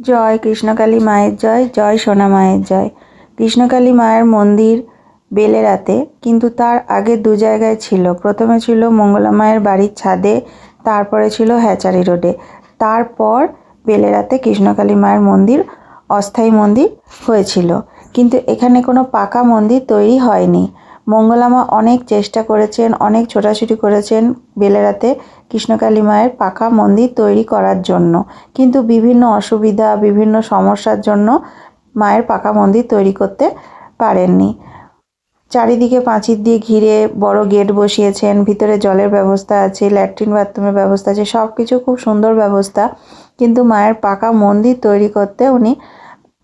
জয় কৃষ্ণকালী মায়ের জয় জয় সোনা মায়ের জয়। কৃষ্ণকালী মায়ের মন্দির বেলেরাতে, কিন্তু তার আগে দু জায়গায় ছিল। প্রথমে ছিল মঙ্গলা মায়ের বাড়ির ছাদে, তারপরে ছিল হ্যাচারি রোডে। তারপর বেলেরাতে কৃষ্ণকালী মায়ের মন্দির, অস্থায়ী মন্দির হয়েছিল। কিন্তু এখানে কোনো পাকা মন্দির তৈরি হয়নি। মঙ্গলামা অনেক চেষ্টা করেছেন, অনেক ছোটাছুটি করেছেন বেলেরাতে কৃষ্ণকালী মায়ের পাকা মন্দির তৈরি করার জন্য। কিন্তু বিভিন্ন অসুবিধা, বিভিন্ন সমস্যার জন্য মায়ের পাকা মন্দির তৈরি করতে পারেননি। চারিদিকে পাঁচির দিয়ে ঘিরে বড় গেট বসিয়েছেন, ভিতরে জলের ব্যবস্থা আছে, ল্যাট্রিন বাথরুমের ব্যবস্থা আছে সব কিছু খুব সুন্দর ব্যবস্থা। কিন্তু মায়ের পাকা মন্দির তৈরি করতে উনি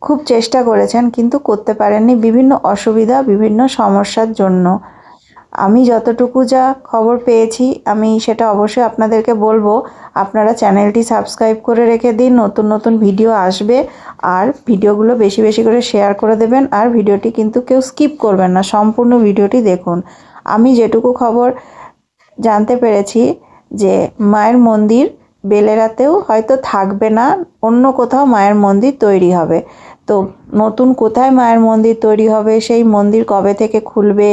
খুব চেষ্টা করেছেন, কিন্তু করতে পারেননি। বিভিন্ন অসুবিধা, বিভিন্ন সমস্যার জন্য। আমি যতটুকু যা খবর পেয়েছি, আমি সেটা অবশ্যই আপনাদেরকে বলব। আপনারা চ্যানেলটি সাবস্ক্রাইব করে রেখে দিন, নতুন নতুন ভিডিও আসবে। আর ভিডিওগুলো বেশি বেশি করে শেয়ার করে দেবেন, আর ভিডিওটি কিন্তু কেউ স্কিপ করবেন না, সম্পূর্ণ ভিডিওটি দেখুন। আমি যেটুকু খবর জানতে পেরেছি যে মায়ের মন্দির বেলেরাতেও হয়তো থাকবে না, অন্য কোথাও মায়ের মন্দির তৈরি হবে। তো নতুন কোথায় মায়ের মন্দির তৈরি হবে? সেই মন্দির কবে থেকে খুলবে?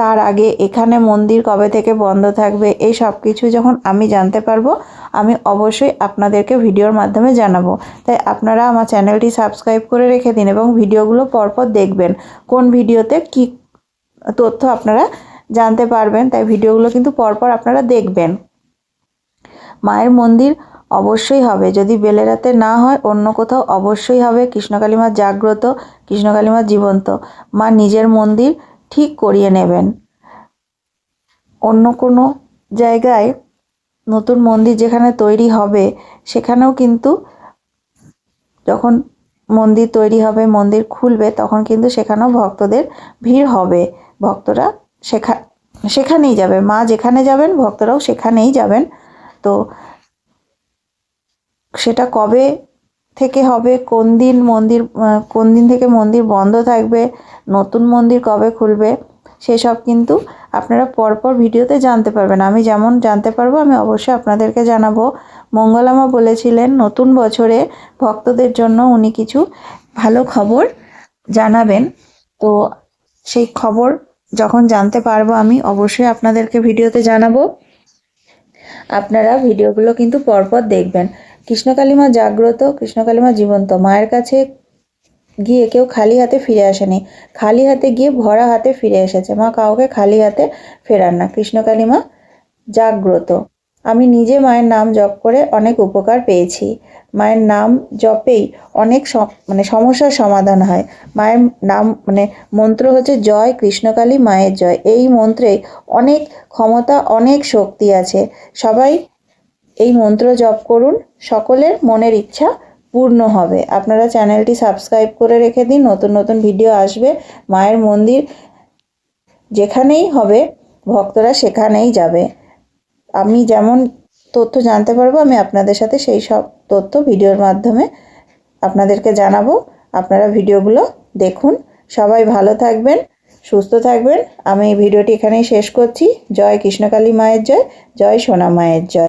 তার আগে এখানে মন্দির কবে থেকে বন্ধ থাকবে? এই সব কিছু যখন আমি জানতে পারব, আমি অবশ্যই আপনাদেরকে ভিডিওর মাধ্যমে জানাব। তাই আপনারা আমার চ্যানেলটি সাবস্ক্রাইব করে রেখে দিন এবং ভিডিওগুলো পরপর দেখবেন। কোন ভিডিওতে কি তথ্য আপনারা জানতে পারবেন, তাই ভিডিওগুলো কিন্তু পরপর আপনারা দেখবেন। মায়ের মন্দির অবশ্যই হবে। যদি বেলেরাতে না হয়, অন্য কোথাও অবশ্যই হবে। কৃষ্ণকালী মা জাগ্রত কৃষ্ণকালী মা জীবন্ত। মা নিজের মন্দির ঠিক করিয়ে নেবেন। অন্য কোনো জায়গায় নতুন মন্দির যেখানে তৈরি হবে, সেখানেও কিন্তু যখন মন্দির তৈরি হবে, মন্দির খুলবে, তখন কিন্তু সেখানেও ভক্তদের ভিড় হবে। ভক্তরা সেখা, সেখানেই যাবে মা যেখানে যাবেন, ভক্তরাও সেখানেই যাবেন। তো সেটা কবে থেকে হবে? কোন দিন মন্দির কোন দিন থেকে মন্দির বন্ধ থাকবে? নতুন মন্দির কবে খুলবে? সেসব কিন্তু আপনারা পরপর ভিডিওতে জানতে পারবেন। আমি যেমন জানতে পারব, আমি অবশ্যই আপনাদেরকে জানাব। মঙ্গলামা বলেছিলেন, নতুন বছরে ভক্তদের জন্য উনি কিছু ভালো খবর জানাবেন। তো সেই খবর যখন জানতে পারব, আমি অবশ্যই আপনাদেরকে ভিডিওতে জানাব। আপনারা ভিডিওগুলো কিন্তু পরপর দেখবেন। কৃষ্ণকালীমা জাগ্রত, কৃষ্ণকালীমা জীবন্ত। মায়ের কাছে গিয়ে কেউ খালি হাতে ফিরে আসেনি। খালি হাতে গিয়ে ভরা হাতে ফিরে এসেছে। মা কাউকে খালি হাতে ফেরান না। কৃষ্ণকালীমা জাগ্রত। আমি নিজে মায়ের নাম জপ করে অনেক উপকার পেয়েছি। মায়ের নাম জপেই অনেক মানে সমস্যার সমাধান হয়। মায়ের নাম মানে মন্ত্র হচ্ছে জয় কৃষ্ণকালী মায়ের জয়। এই মন্ত্রে অনেক ক্ষমতা, অনেক শক্তি আছে। সবাই এই মন্ত্র জপ করুন। সকলের মনের ইচ্ছা পূর্ণ হবে। আপনারা চ্যানেলটি সাবস্ক্রাইব করে রেখে দিন। নতুন নতুন ভিডিও আসবে। মায়ের মন্দির যেখানেই হবে, ভক্তরা সেখানেই যাবে। আমি যেমন তথ্য জানতে পারব, আমি আপনাদের সাথে সেই সব তথ্য ভিডিওর মাধ্যমে আপনাদেরকে জানাব। আপনারা ভিডিওগুলো দেখুন। সবাই ভালো থাকবেন, সুস্থ থাকবেন। আমি এই ভিডিওটি এখানেই শেষ করছি। জয় কৃষ্ণকালী মায়ের জয় জয় সোনা মায়ের জয়।